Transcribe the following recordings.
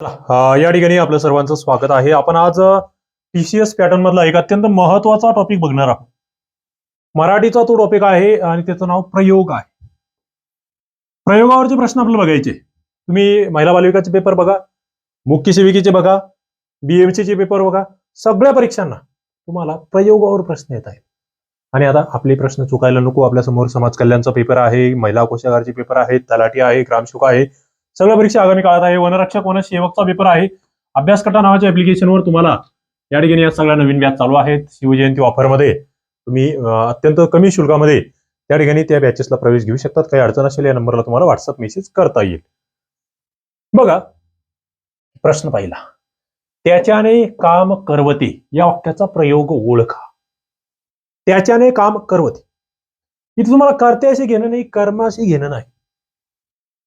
या ठिकाणी आपलं सर्वांचं स्वागत आहे. आपण आज टीसीएस पॅटर्न मधला एक अत्यंत महत्त्वाचा टॉपिक बघणार आहोत. मराठीचा तो टॉपिक आहे आणि त्याचं नाव प्रयोग आहे. प्रयोगावरचे प्रश्न आपल्याला बघायचे. तुम्ही महिला बालविकाचे पेपर बघा मुख्य सेविकेचे बघा बीएमसीचे चे पेपर बघा सगळ्या परीक्षांना तुम्हाला प्रयोगावर प्रश्न येत आहेत. आणि आता आपले प्रश्न चुकायला नको. आपल्यासमोर समाज कल्याणचा पेपर आहे महिला कोशागारचे पेपर आहेत तलाठी आहे ग्रामशुक आहे सगळ्या परीक्षा आगामी काळात आहे. वनरक्षक वनसेवकचा पेपर आहे. अभ्यासकटा नावाच्या ऍप्लिकेशनवर तुम्हाला या ठिकाणी या सगळ्या नवीन बॅच चालू आहेत. शिवजयंती ऑफरमध्ये तुम्ही अत्यंत कमी शुल्कामध्ये त्या ठिकाणी त्या बॅचेसला प्रवेश घेऊ शकतात. काही अडचण असेल या नंबरला तुम्हाला व्हॉट्सअप मेसेज करता येईल. बघा प्रश्न पाहिला. त्याच्याने काम करवते. या वाक्याचा प्रयोग ओळखा. त्याच्याने काम करवते. इथे तुम्हाला कर्त्याशी घेणं नाही कर्माशी घेणं नाही.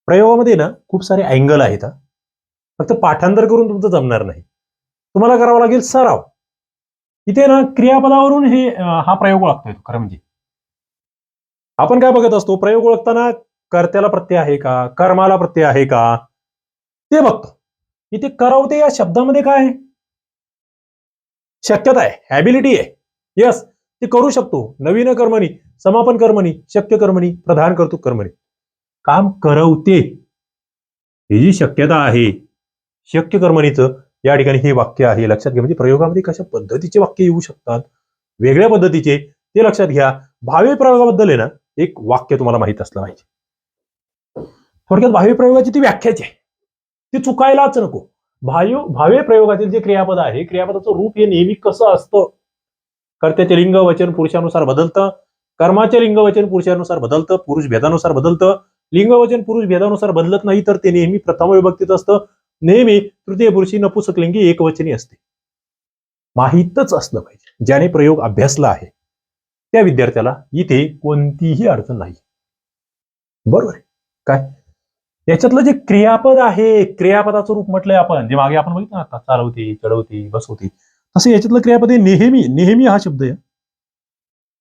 प्रयोगामध्ये ना खूप सारे अँगल आहेत फक्त पाठांतर करून तुमचं जमणार नाही. तुम्हाला करावा लागेल सराव. इथे ना क्रियापदावरून हे हा प्रयोग ओळखता येतो खरं म्हणजे. आपण काय बघत असतो प्रयोग ओळखताना कर्त्याला प्रत्यय आहे का कर्माला प्रत्यय आहे का? ते बघतो. इथे करवते या शब्दामध्ये काय आहे? शक्यता आहे हॅबिलिटी आहे. यस ते करू शकतो. नवीन कर्मणी समापन कर्मणी शक्य कर्मणी प्रधान करतो कर्मणी. काम करवते. ही जी शक्यता आहे शक्य कर्मणीचं या ठिकाणी हे वाक्य आहे. लक्षात घ्या म्हणजे प्रयोगामध्ये कशा पद्धतीचे वाक्य येऊ शकतात? वेगळ्या पद्धतीचे ते लक्षात घ्या. भावी प्रयोगाबद्दल आहे ना एक वाक्य तुम्हाला माहीत असलं पाहिजे. थोडक्यात भावी प्रयोगाची ती व्याख्याच आहे. ती चुकायलाच नको. भावी भावे प्रयोगातील जे क्रियापद आहे क्रियापदाचं रूप हे नेहमी कसं असतं? कर्त्याचे लिंग वचन पुरुषानुसार बदलतं. कर्माचे लिंग वचन पुरुषानुसार बदलतं. पुरुष भेदानुसार बदलतं. लिंगवचन पुरुष भेदानुसार बदलत नाही तर ते नेहमी प्रथम विभक्तीत असतं. नेहमी तृतीय पुरुषी नपुसकलिंगी एकवचनी असते. माहीतच असलं पाहिजे. ज्याने प्रयोग अभ्यासला आहे त्या विद्यार्थ्याला इथे कोणतीही अडचण नाही. बरोबर काय? याच्यातलं जे क्रियापद आहे क्रियापदाचं रूप म्हटलंय आपण जे मागे आपण बघितलं ना आता चालवते चढवते बसवते तसं याच्यातलं क्रियापद हे नेहमी नेहमी हा शब्द आहे.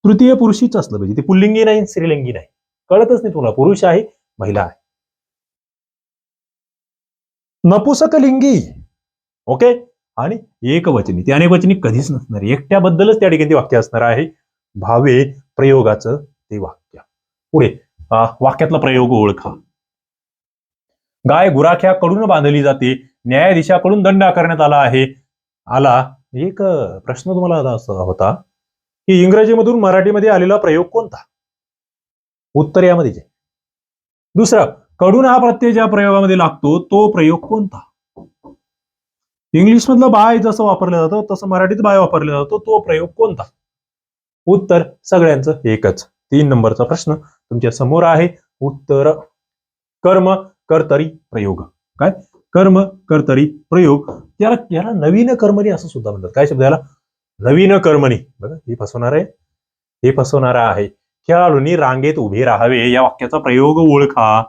तृतीय पुरुषीच असलं पाहिजे. ते पुल्लिंगी नाही स्त्रीलिंगी नाही. कळतच नाही तुला पुरुष आहे महिला आहे. नपुसक लिंगी ओके आणि एकवचनी. ती अनेकवचनी कधीच नसणार. एकट्याबद्दलच त्या ठिकाणी वाक्य असणार आहे. भावे प्रयोगाचं ते वाक्य. पुढे वाक्यातला प्रयोग ओळखा. गाय गुराख्याकडून बांधली जाते. न्यायाधीशाकडून दंड आकारण्यात आला आहे. आला. एक प्रश्न तुम्हाला असा होता. की इंग्रजीमधून मराठीमध्ये आलेला प्रयोग कोणता? उत्तर यामध्ये जे. दुसरं कडून हा प्रत्यय ज्या प्रयोगामध्ये लागतो तो प्रयोग कोणता? इंग्लिश मधलं बाय जसं वापरलं जातं तसं मराठीत बाय वापरला जातो तो प्रयोग कोणता? उत्तर सगळ्यांचं एकच. तीन नंबरचा प्रश्न तुमच्यासमोर आहे. उत्तर कर्म कर्तरी प्रयोग. काय? कर्म कर्तरी प्रयोग. याला याला नवीन कर्मणी असं सुद्धा म्हणतात. काय शब्द याला? नवीन कर्मणी. बघा हे फसवणार आहे हे फसवणारा आहे. खेळाडूंनी रांगेत उभे राहावे या वाक्याचा प्रयोग ओळखा.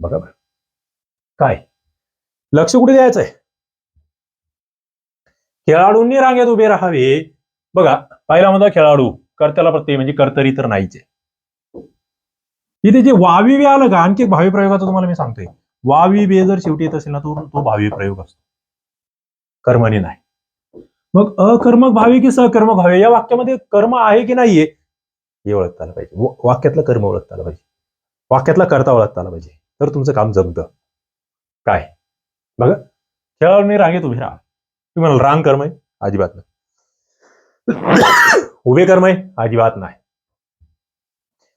बरोबर. काय? लक्ष कुठे द्यायचं आहे खेळाडूंनी रांगेत उभे राहावे. बघा पहिला म्हणता खेळाडू कर्त्याला प्रत्यय म्हणजे कर्तरी तर नाहीच. आहे इथे जे वावी वे आलं का आणखी एक भावी प्रयोगाचं तुम्हाला मी सांगतोय. वावी बे जर शेवटी येत असेल ना तो तो भावी प्रयोग असतो. कर्मने नाही. मग अकर्मक भावी की सकर्मक भावी या वाक्यामध्ये कर्म आहे की नाहीये? हे ओळखता आलं पाहिजे वाक्यातलं कर्म ओळखता आलं पाहिजे. वाक्यातला कर्ता ओळखता आला पाहिजे. तर तुमचं काम जमतं. काय? बघा. खेळाडूंनी रांगेत उभे राहा तुम्ही म्हणाल रांग कर्म आहे? अजिबात नाही. उभे कर्म आहे? अजिबात नाही.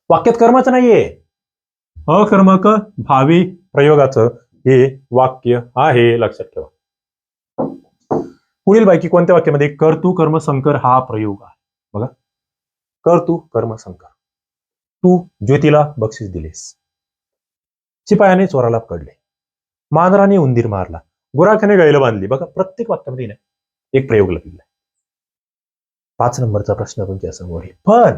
वाक्यात कर्माचं नाहीये. अकर्मक भावी प्रयोगाचं हे वाक्य आहे. लक्षात ठेवा. पुढील बाकी कोणत्या वाक्यामध्ये कर्तू कर्म संकर हा प्रयोग आहे. बघा. कर्तू कर्म संकर तू ज्योतीला बक्षीस दिलेस. शिपायाने चोराला पकडले. मांजराने उंदीर मारला. गुराख्याने गायला बांधली. बघा प्रत्येक वाक्यामध्ये ना एक प्रयोग लागलेला पाच नंबरचा प्रश्न तुमच्यासमोर आहे. पण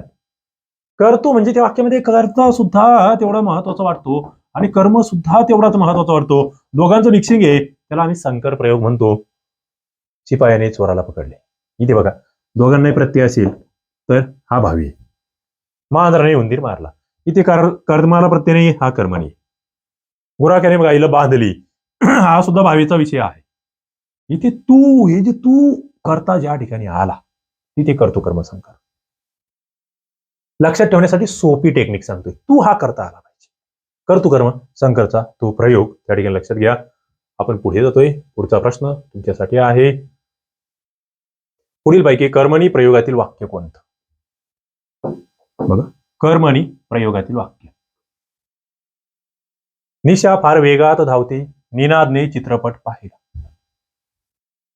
करतो म्हणजे त्या वाक्यामध्ये कर्ता सुद्धा तेवढा महत्त्वाचा वाटतो आणि कर्म सुद्धा तेवढाच महत्त्वाचा वाटतो. दोघांचं मिक्सिंग आहे. त्याला आम्ही संकर प्रयोग म्हणतो. शिपायाने चोराला पकडले. इथे बघा दोघांनाही प्रत्यय असेल. तर हा भावी आहे. उंदीर मारला. इथे कर कर्माला प्रत्यय हा कर्मणी गुराख्याने गाईला बांधली. हा सुद्धा भावीचा विषय आहे. इथे तू हे जे तू करता ज्या ठिकाणी आला तिथे करतो कर्मसंकार. लक्षात ठेवण्यासाठी सोपी टेक्निक सांगतोय. तू हा करता आला पाहिजे. करतो कर्म संकरचा तो प्रयोग. त्या ठिकाणी लक्षात घ्या. आपण पुढे जातोय. पुढचा प्रश्न तुमच्यासाठी आहे. पुढील पैकी कर्मणी प्रयोगातील वाक्य कोणतं? बघा. कर्मणी प्रयोगातील वाक्य. निशा फार वेगात धावते निनादने चित्रपट पाहिला.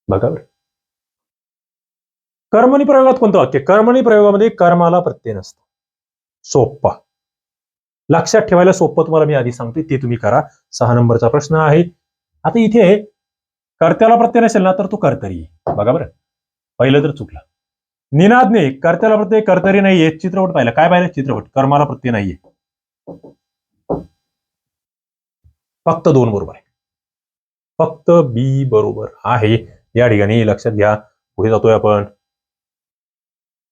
बघा बरं. कर्मणी प्रयोगात कोणतं वाक्य? कर्मणी प्रयोगामध्ये कर्माला प्रत्यय नसतो. सोप्पा. लक्षात ठेवायला सोपं तुम्हाला मी आधी सांगते ते तुम्ही करा. सहा नंबरचा प्रश्न आहे. आता इथे कर्त्याला प्रत्यय नसेल ना तर तो कर्तरी. बघा बरं. पहिलं तर चुकलं. निनादने कर्त्याला प्रत्यय कर्तरी नाहीये चित्रपट पाहिला. काय पाहिलं? चित्रपट. कर्माला प्रत्यय नाहीये. फक्त दोन बरोबर आहे. फक्त बी बरोबर आहे. या ठिकाणी लक्षात घ्या. पुढे जातोय आपण.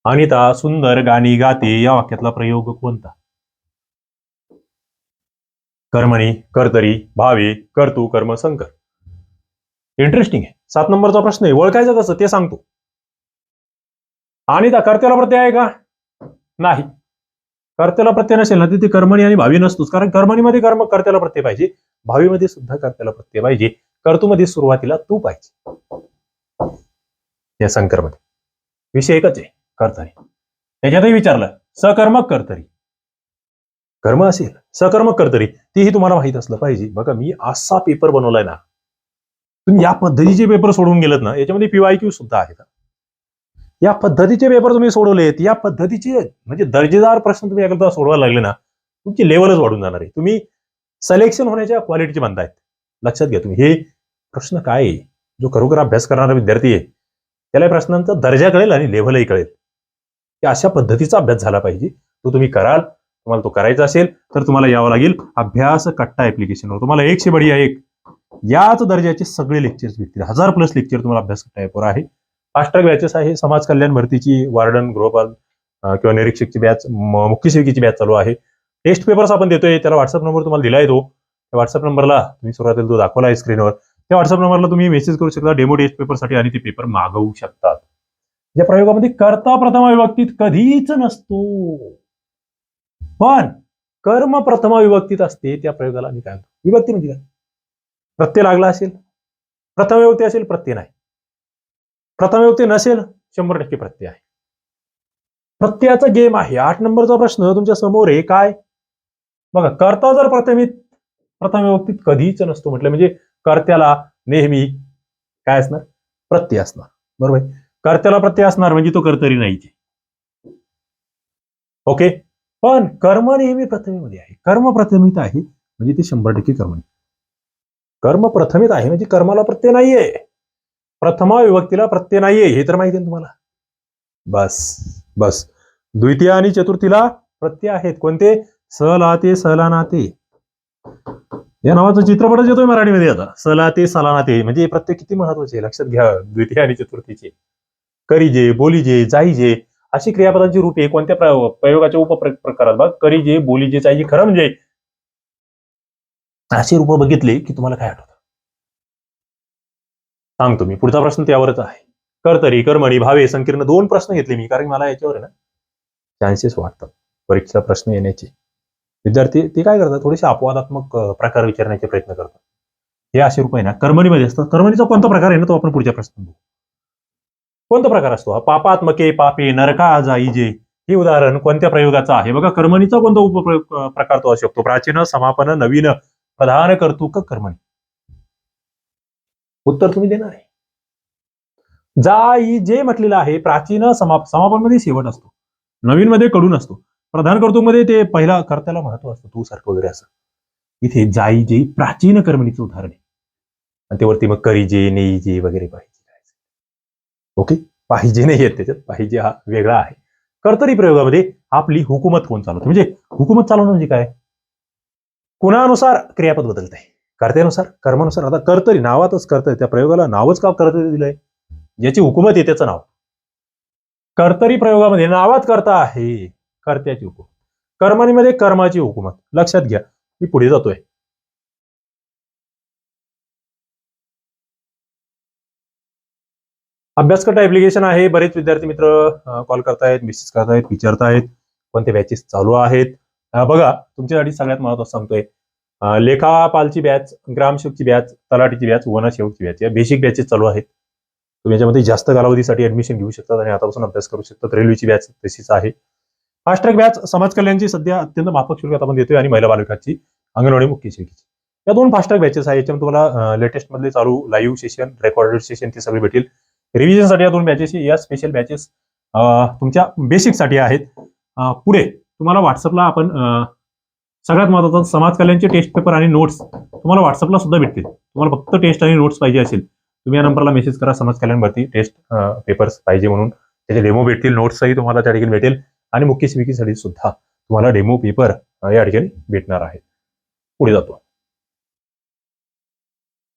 अनिता सुंदर गाणी गाते. या वाक्यातला प्रयोग कोणता? कर्मणी कर्तरी भावे कर्तू कर्म संकर. इंटरेस्टिंग आहे. सात नंबरचा प्रश्न आहे. ओळखायचं कसं ते सांगतो. अनिता कर्त्याला प्रत्यय आहे का? नाही. कर्त्याला प्रत्यय नसेल ना तिथे कर्मणी आणि भावी नसतोच. कारण कर्मणीमध्ये कर्म कर्त्याला प्रत्यय पाहिजे. भावीमध्ये सुद्धा कर्त्याला प्रत्यय पाहिजे. कर्तूमध्ये सुरुवातीला तू पाहिजे. या संकरमध्ये विषय एकच आहे कर्तरी. त्याच्यातही विचारलं सकर्मक कर्तरी. कर्म असेल सकर्मक कर्तरी. तेही तुम्हाला माहीत असलं पाहिजे. बघा मी असा पेपर बनवलाय ना. तुम्ही या पद्धतीचे पेपर सोडून गेलेत ना याच्यामध्ये पीवायक्यू सुद्धा आहेत या पद्धतीचे पेपर तुम्ही सोडवलेत या पद्धतीचे म्हणजे दर्जेदार प्रश्न तुम्ही एकदा सोडवायला लागले ना तुमची लेवलच वाढून जाणार आहे. तुम्ही सिलेक्शन होण्याच्या क्वालिटीचे बनतायत लक्षात घ्या तुम्ही. हे प्रश्न काय आहे? जो खरोखर अभ्यास करणारा विद्यार्थी आहे त्याला या प्रश्नांचा दर्जा कळेल आणि लेव्हलही कळेल. की अशा पद्धतीचा अभ्यास झाला पाहिजे. तो तुम्ही कराल तुम्हाला तो करायचा असेल तर तुम्हाला यावं लागेल. अभ्यास कट्टा ऍप्लिकेशनवर तुम्हाला एकशे बढिया एक. याच दर्जाचे सगळे लेक्चर्स भेटतील. हजार प्लस लेक्चर तुम्हाला अभ्यास कट्टा ॲपवर आहे. फास्ट्रॅक बॅचेस आहे. समाज कल्याण भरतीची वार्डन गृहपाल किंवा निरीक्षकची बॅच मुख्य सेविकेची बॅच चालू आहे. टेस्ट पेपर्स आपण देतोय. त्याला व्हॉट्सअप नंबर तुम्हाला दिला येतो त्या व्हॉट्सअप नंबरला तुम्ही सुरुवातीला तो दाखवला आहे स्क्रीनवर त्या व्हॉट्सअप नंबरला तुम्ही मेसेज करू शकता. डेमो टेस्ट पेपरसाठी आणि ते पेपर मागवू शकतात. या प्रयोगामध्ये कर्ता प्रथमा विभक्तीत कधीच नसतो. पण कर्म प्रथमा विभक्तीत असते. त्या प्रयोगाला आम्ही काय विभक्ती म्हणजे काय? प्रत्यय लागला असेल. प्रथम विभक्ती असेल प्रत्यय नाही. प्रथम विभक्ती नसेल शंभर टक्के प्रत्यय आहे. प्रत्ययाचा गेम आहे. आठ नंबरचा प्रश्न तुमच्यासमोर आहे. काय? बघा कर्ता जर प्रथमित प्रथम विभक्तीत कधीच नसतो म्हटलं म्हणजे कर्त्याला नेहमी काय असणार? प्रत्यय असणार. बरोबर? आहे कर्त्याला प्रत्यय असणार म्हणजे तो कर्तरी नाही ओके? पण कर्म नेहमी प्रथमेमध्ये आहे. कर्म प्रथमित आहे म्हणजे ते शंभर टक्के कर्म कर्म प्रथमित आहे म्हणजे कर्माला प्रत्यय नाहीये. प्रथमा विभक्तीला प्रत्यय नाहीये हे तर माहिती आहे तुम्हाला. बस बस. द्वितीय आणि चतुर्थीला प्रत्यय आहेत. कोणते? सलाते सलानाते या नावाचा चित्रपटच येतोय मराठीमध्ये आता. सलाते सलानाते म्हणजे प्रत्यय किती महत्त्वाचे लक्षात घ्या. द्वितीय आणि चतुर्थीचे. करीजे बोलीजे जाईजे अशी क्रियापदांची रूपे कोणत्या प्र- प्रयोगाच्या उपप्रकारात? बघ. करीजे बोलीजे जाईजे खरं म्हणजे अशी रूप बघितले की तुम्हाला काय आठवतं? सांगतो मी. पुढचा प्रश्न त्यावरच आहे. कर्तरी कर्मणी भावे संकीर्ण दोन प्रश्न घेतले मी कारण मला याच्यावर आहे ना चान्सेस वाटतात परीक्षा प्रश्न येण्याचे. विद्यार्थी ते काय करतात? थोडेसे अपवादात्मक प्रकार विचारण्याचे प्रयत्न करतात. हे असे रूप आहे ना कर्मणीमध्ये असतात. कर्मणीचा कोणता प्रकार आहे ना तो आपण पुढच्या प्रश्नात बघू. कोणता प्रकार असतो? हा पापात्मके पापे नरका जाईजे. हे उदाहरण कोणत्या प्रयोगाचं आहे? बघा कर्मणीचा कोणता उपप्रयोग प्रकार तो असू शकतो? प्राचीन समापन नवीन प्रधान कर्तुक कर्मणी. उत्तर तुम्ही देणार आहे. जाई जे म्हटलेलं आहे प्राचीन समाप समापनमध्ये शेवट असतो. नवीन मध्ये कडून असतो. प्रधान कर्तुकमध्ये ते पहिला कर्त्याला महत्त्व असतं तू सारखं वगैरे असं. इथे जाई जे प्राचीन कर्मणीचं उदाहरण आहे. आणि त्यावरती मग करीजे नेईजे वगैरे पाहिजे. ओके? पाहिजे नाही आहेत त्याच्यात पाहिजे हा वेगळा आहे. कर्तरी प्रयोगामध्ये आपली हुकूमत कोण चालवते? म्हणजे हुकूमत चालवणं म्हणजे काय? कुणानुसार क्रियापद बदलत आहे कर्त्यानुसार कर्मानुसार. आता कर्तरी नावातच कर्तरी त्या प्रयोगाला नावच का कर्तरी दिलंय? ज्याची हुकुमत आहे त्याचं नाव. कर्तरी प्रयोगामध्ये नावात कर्ता आहे कर्त्याची हुकुमत. कर्मणीमध्ये कर्माची हुकुमत. लक्षात घ्या मी पुढे जातोय. अभ्यासकट ऍप्लिकेशन आहे बरेच विद्यार्थी मित्र कॉल करतायत मेसेज करतायत विचारतायत कोणते बॅचेस चालू आहेत. बघा तुमच्यासाठी सगळ्यात महत्वाचं सांगतोय लेखापालची बॅच ग्रामसेवकची बॅच तलाठीची बॅच वनसेवकची बॅच या बेसिक बॅचेस चालू आहेत. तुम्ही याच्यामध्ये जास्त कालावधीसाठी ऍडमिशन घेऊ शकतात आणि आतापासून अभ्यास करू शकतात रेल्वेची बॅच तशीच आहे. फास्ट ट्रॅक बॅच समाज कल्याणची सध्या अत्यंत माफक शुल्कात आपण देतोय आणि महिला बालकाची अंगणवाडी मुख्य शिक्षिकेची या दोन फास्ट ट्रॅक बॅचेस आहे याच्यामध्ये तुम्हाला लेटेस्ट मधले चालू लाईव्ह सेशन रेकॉर्डेड सेशन ते सगळे भेटेल. रिव्हिजनसाठी या दोन बॅचेस या स्पेशल बॅचेस तुमच्या बेसिकसाठी आहेत. पुढे तुम्हाला व्हॉट्सअपला आपण सगळ्यात महत्वाचं समाज कल्याणचे टेस्ट पेपर आणि नोट्स तुम्हाला व्हॉट्सअपला सुद्धा भेटतील. तुम्हाला फक्त टेस्ट आणि नोट्स पाहिजे असेल तुम्ही या नंबरला मेसेज करा समाज कल्याण भरती टेस्ट पेपर्स पाहिजे म्हणून. त्याचे डेमो भेटतील नोट्सही तुम्हाला त्या ठिकाणी भेटेल आणि मुख्य शिक्षिकेसाठी सुद्धा तुम्हाला डेमो पेपर या ठिकाणी भेटणार आहे. पुढे जातो.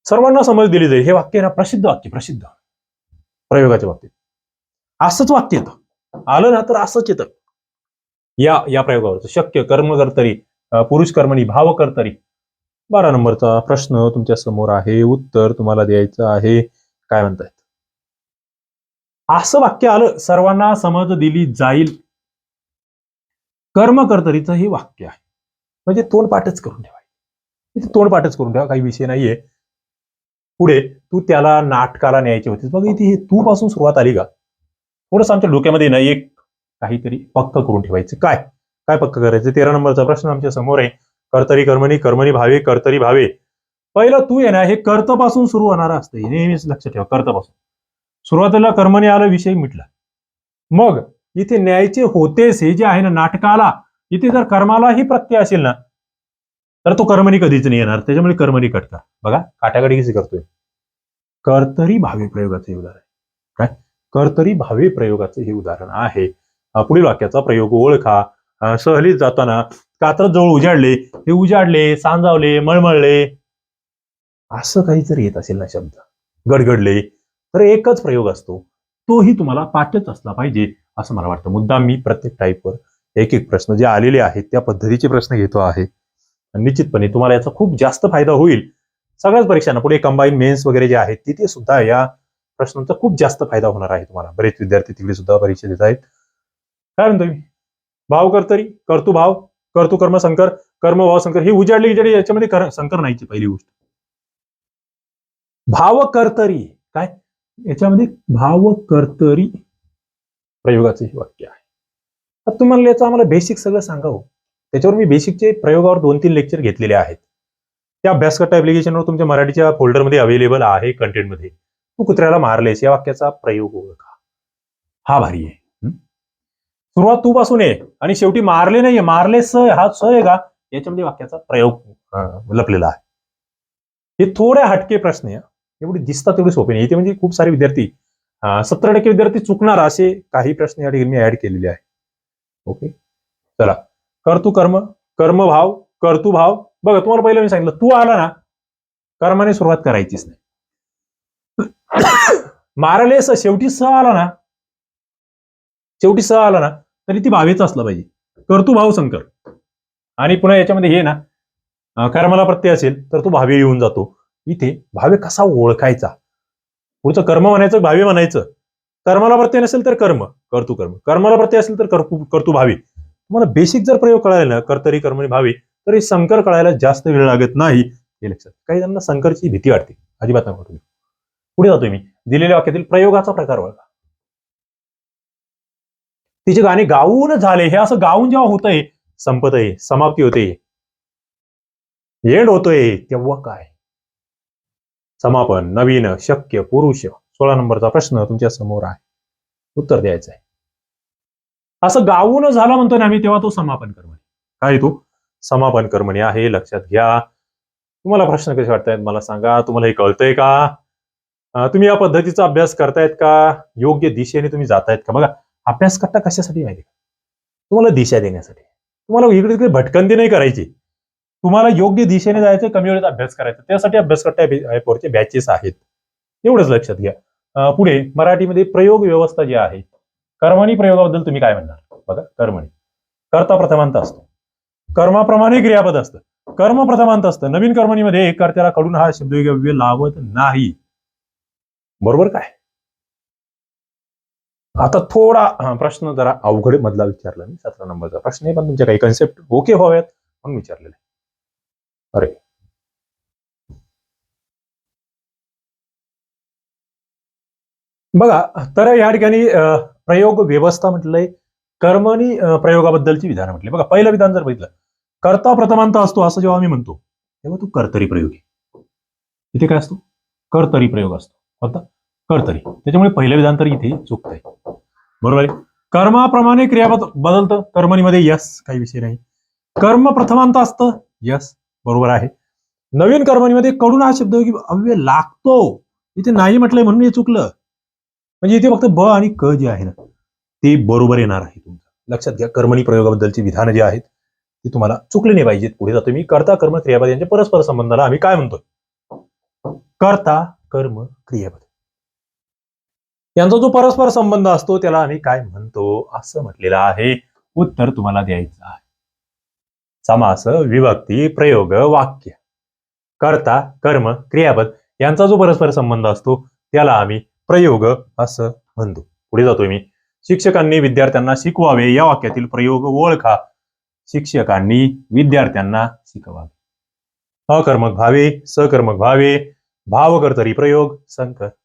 सर्वांना समज दिली जाईल. हे वाक्य ना प्रसिद्ध वाक्य प्रसिद्ध. प्रयोगाच्या बाबतीत. असंच वाक्य येतं. आलं ना तर असंच येतं. या या प्रयोगावरचं. शक्य कर्म कर्तरी पुरुष कर्मणी भाव कर्तरी बारा नंबरचा प्रश्न तुमच्यासमोर आहे. उत्तर तुम्हाला द्यायचं आहे. काय म्हणतायत? असं वाक्य आलं सर्वांना समज दिली जाईल. कर्मकर्तरीचं हे वाक्य आहे. म्हणजे तोंडपाठच करून ठेवा इथे तोंडपाठच करून ठेवा काही विषय नाहीये. पुढे तू त्याला नाटकाला न्यायचे होते बघ इथे हे तू पासून सुरुवात आली का? थोडस आमच्या डोक्यामध्ये ना एक काहीतरी पक्क करून ठेवायचं. काय? काय पक्क करायचं? तेरा नंबरचा प्रश्न आमच्यासमोर आहे. कर्तरी कर्मणी कर्मणी भावे कर्तरी भावे. पहिलं तू आहे ना हे कर्तपासून सुरू होणार असतं. हे नेहमीच लक्ष ठेवा कर्तपासून. सुरुवातीला कर्मणी आलं विषय मिटला. मग इथे न्यायचे होतेच हे जे आहे ना नाटकाला इथे जर कर्मालाही प्रत्यय असेल ना तर तो कर्मणी कधीच नाही येणार. त्याच्यामुळे कर्मणी कटका बघा काट्याकडे कशी करतोय. कर्तरी भावे प्रयोगाचं हे उदाहरण काय? कर्तरी भावे प्रयोगाचं हे उदाहरण आहे. पुढील वाक्याचा प्रयोग ओळखा. सहलीत जाताना कात्रज जवळ उजाडले हे उजाडले सांजावले मळमळले. असं काही येत असेल ना शब्द. गडगडले. तर एकच प्रयोग असतो. तोही तुम्हाला पाठच असला पाहिजे असं मला वाटतं. मुद्दा मी प्रत्येक टाईपवर एक एक प्रश्न जे आलेले आहेत त्या पद्धतीचे प्रश्न घेतो आहे. निश्चितपणे तुम्हाला याचा खूप जास्त फायदा होईल. सगळ्याच परीक्षांना पुढे कंबाईन मेन्स वगैरे जे आहेत तिथे सुद्धा या प्रश्नांचा खूप जास्त फायदा होणार आहे तुम्हाला. बरेच विद्यार्थी तिकडे सुद्धा परीक्षा देत आहेत. काय म्हणतो मी भाव कर्तरी कर्तु भाव कर्तु कर्म संकर कर्म भाव संकर. ही उजाडली उजाडली याच्यामध्ये संकर नाहीची पहिली गोष्ट. भाव कर्तरी काय? याच्यामध्ये भाव कर्तरी प्रयोगाचे हे वाक्य आहे. आता तुम्हाला याचं आम्हाला बेसिक सगळं सांगावं. त्याच्यावर मी बेसिकचे प्रयोगावर दोन तीन लेक्चर घेतलेले आहेत. त्या अभ्यासकट ऍप्लिकेशनवर तुमच्या मराठीच्या फोल्डरमध्ये अवेलेबल आहे कंटेंटमध्ये तू कुत्र्याला मारलेस या वाक्याचा प्रयोग ओळखा. हा भारी आहे. सुरुवात तू पासून आहे आणि शेवटी मारले नाहीये. मारले स हा स आहे का? याच्यामध्ये वाक्याचा प्रयोग लपलेला आहे. हे थोडे हटके प्रश्न आहे. एवढे दिसतात तेवढे सोपे नाही. इथे म्हणजे खूप सारे विद्यार्थी सत्तर टक्के विद्यार्थी चुकणार असे काही प्रश्न या ठिकाणी मी ऍड केलेले आहे. ओके चला. कर्तू कर्म कर्मभाव कर्तुभाव बघा तुम्हाला पहिलं मी सांगितलं तू आला ना कर्माने सुरुवात करायचीच नाही. मारले स शेवटी स आला ना शेवटी स आला ना तरी ती भावेचा असलं पाहिजे. कर्तुभाव संकर. आणि पुन्हा याच्यामध्ये हे ना कर्माला प्रत्यय असेल तर तो भावे येऊन जातो. इथे भावे कसा ओळखायचा? पुढचं कर्म म्हणायचं भावे म्हणायचं. कर्माला प्रत्यय नसेल तर कर्म. कर्तू कर्म. कर्माला प्रत्यय असेल तर कर्तू कर्तू भावी. तुम्हाला बेसिक जर प्रयोग कळाले ना कर्तरी कर्मणी भावे तर हे संकर कळायला जास्त वेळ लागत नाही हे लक्षात. काही जणांना संकरची भीती वाटते. अजिबात नको पुढे जातोय मी. दिलेल्या वाक्यातील प्रयोगाचा प्रकार ओळखा. तिचे गाणे गाऊन झाले. हे असं गाऊन जेव्हा होतंय संपत आहे समाप्ती होते. एंड होतोय. तेव्हा काय? समापन. नवीन शक्य पुरुष. सोळा नंबरचा प्रश्न तुमच्यासमोर आहे. उत्तर द्यायचं आहे. असं गाऊन झाला म्हणतो ना आम्ही तेव्हा तो समापन कर्मणी. काय तो? समापन कर्मणी आहे. लक्षात घ्या. तुम्हाला प्रश्न कसे वाटतायत मला सांगा. तुम्हाला हे कळतंय का? तुम्ही या पद्धतीचा अभ्यास करतायत का? योग्य दिशेने तुम्ही जातायत का? बघा अभ्यास करता कशासाठी माहिती का? तुम्हाला दिशा देण्यासाठी. तुम्हाला इकडे तिकडे भटकंती नाही करायची. तुम्हाला योग्य दिशेने जायचं कमी वेळेत अभ्यास करायचा. त्यासाठी अभ्यास करता बॅचेस आहेत. एवढंच लक्षात घ्या. पुढे मराठीमध्ये प्रयोग व्यवस्था जी आहे कर्मणी प्रयोगाबद्दल तुम्ही काय म्हणणार? बघा कर्मणी. कर्ता प्रथमांत असतो. कर्माप्रमाणे क्रियापद असतं. कर्म प्रथमांत असतं. नवीन कर्मणीमध्ये कर्त्याला कडून हा शब्द लावत नाही. बरोबर काय? आता थोडा प्रश्न जरा अवघड मधला विचारला मी. सतरा नंबरचा प्रश्न आहे पण तुमच्या काही कन्सेप्ट ओके व्हाव्यात म्हणून विचारलेले अरे. बघा तर या ठिकाणी प्रयोग व्यवस्था म्हटलंय कर्मनी अं, प्रयोगाबद्दलची विधान म्हटले बघा पहिलं विधान जर बघितलं कर्ता प्रथमांत असतो असं जेव्हा आम्ही म्हणतो तेव्हा तो कर्तरी प्रयोग आहे. इथे काय असतो? कर्तरी प्रयोग असतो. कर्तरी. त्याच्यामुळे पहिलं विधान तर इथे चुकत आहे बरोबर आहे? कर्माप्रमाणे क्रियापद बदलतं. कर्मणीमध्ये यस काही विषय नाही. कर्म प्रथमांत असतं. यस बरोबर आहे. नवीन कर्मणीमध्ये कडून हा शब्द की अव्यय लागतो. इथे नाही म्हटलंय म्हणून हे चुकलं. म्हणजे इथे फक्त ब आणि क जे आहे ना ते बरोबर येणार आहे तुमचं. लक्षात घ्या कर्मणी प्रयोगाबद्दलची विधानं जे आहेत ती तुम्हाला चुकले नाही पाहिजेत. पुढे जातो मी. कर्ता कर्म क्रियापद यांच्या परस्पर संबंधाला आम्ही काय म्हणतोय? कर्ता कर्म क्रियापद. यांचा जो परस्पर संबंध असतो त्याला आम्ही काय म्हणतो? असं म्हटलेलं आहे. उत्तर तुम्हाला द्यायचं आहे. समास विभक्ती प्रयोग वाक्य कर्ता कर्म क्रियापद यांचा जो परस्पर संबंध असतो त्याला आम्ही प्रयोग असं म्हणतो. पुढे जातोय मी. शिक्षकांनी विद्यार्थ्यांना शिकवावे या वाक्यातील प्रयोग ओळखा. शिक्षकांनी विद्यार्थ्यांना शिकवावे. अकर्मक भावे सकर्मक भावे भावकर्तरी प्रयोग संकर प्रयोग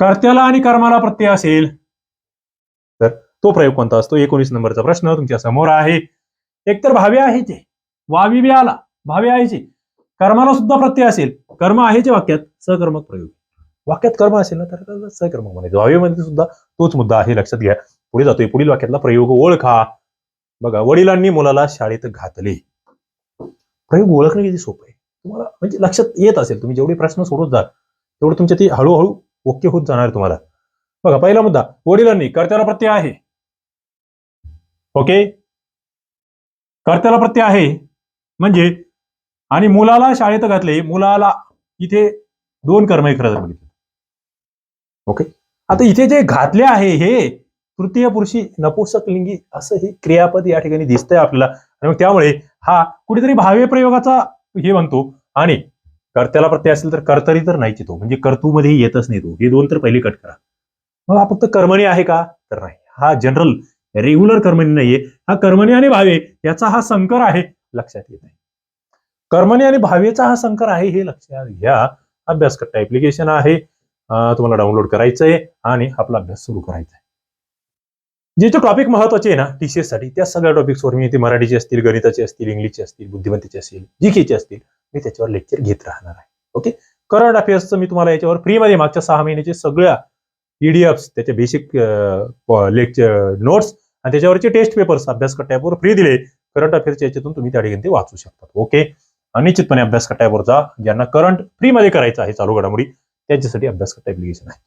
कर्त्याला आणि कर्माला प्रत्यय असेल. तर? तो प्रयोग कोणता असतो? एकोणीस नंबरचा प्रश्न तुमच्यासमोर आहे. एकतर भावे आहेचे वावी बी आला भावे आहेचे कर्माला सुद्धा प्रत्यय असेल. कर्म आहेचे वाक्यात सकर्मक प्रयोग. वाक्यात कर्म असेल ना तर सकर्मक म्हणायचं. वावेमध्ये सुद्धा तोच मुद्दा आहे लक्षात घ्या. पुढे जातोय. पुढील वाक्यातला प्रयोग ओळखा. बघा वडिलांनी मुलाला शाळेत घातले. प्रयोग ओळखणं किती सोपं आहे. तुम्हाला म्हणजे लक्षात येत असेल. तुम्ही जेवढे प्रश्न सोडत जाल तेवढं तुमच्या ती हळूहळू ओके होत जाणार तुम्हाला. बघा पहिला मुद्दा वडिलांनी कर्त्याला प्रत्यय आहे. ओके? कर्त्याला प्रत्यय आहे. म्हणजे आणि मुलाला शाळेत घातले मुलाला इथे दोन कर्म खरं तर ओके? आता इथे जे घातले आहे हे तृतीय पुरुषी नपुसक लिंगी असं हे क्रियापद या ठिकाणी दिसतंय आपल्याला. आणि मग त्यामुळे हा कुठेतरी भावे प्रयोगाचा हे म्हणतो. आणि कर्त्याला प्रत्यय असेल तर कर्तरी तर नाहीच तो. म्हणजे कर्तूमध्ये येतच नाही तो. हे दोन तर पहिले कट करा. मग हा फक्त कर्मणी आहे का? तर नाही. हा जनरल रेग्युलर कर्मणी नाहीये. हा कर्मणी आणि भावे याचा हा संकर आहे लक्षात येत नाही. कर्मणी आणि भावेचा हा संकर आहे हे लक्षात घ्या. अभ्यास कट्टा ऍप्लिकेशन आहे. तुम्हाला डाउनलोड करायचं आहे आणि आपला अभ्यास सुरू करायचा आहे जे जे टॉपिक महत्त्वाचे आहे ना टीसीएससाठी त्या सगळ्या टॉपिक्सवर मी ते मराठीचे असतील गणिताचे असतील इंग्लिशचे असतील बुद्धिमत्तेचे असतील जीकेचे असतील मी त्याच्यावर लेक्चर घेत राहणार आहे. ओके करंट अफेअर्सचं मी तुम्हाला याच्यावर फ्रीमध्ये मागच्या सहा महिन्याचे सगळ्या ईडीएफ त्याचे बेसिक लेक्चर नोट्स आणि त्याच्यावरचे टेस्ट पेपर्स अभ्यास कट्ट्यावर फ्री दिले करंट अफेअर्सच्या याच्यातून तुम्ही त्या ठिकाणी ते वाचू शकतात. ओके निश्चितपणे अभ्यास कट्ट्यावर जा ज्यांना करंट फ्रीमध्ये करायचं आहे चालू घडामोडी त्यांच्यासाठी अभ्यास कट्टा ऍप्लिकेशन आहे.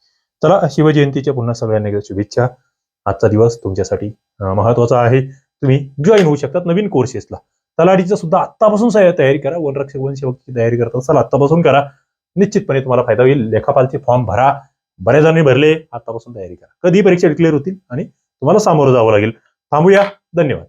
चला शिवजयंतीच्या पुन्हा सगळ्यांना एकदा शुभेच्छा. आजचा दिवस तुमच्यासाठी महत्त्वाचा आहे. तुम्ही जॉईन होऊ शकतात नवीन कोर्सेसला तलाठीचं सुद्धा आत्तापासून सा- तयारी करा. वनरक्षक वनसेवकची तयारी करत असाल आत्तापासून करा. निश्चितपणे तुम्हाला फायदा होईल. लेखापालचे फॉर्म भरा. बऱ्याच जणांनी भरले. आतापासून तयारी करा. कधी परीक्षा डिक्लेअर होतील आणि तुम्हाला सामोरं जावं लागेल. थांबूया. धन्यवाद.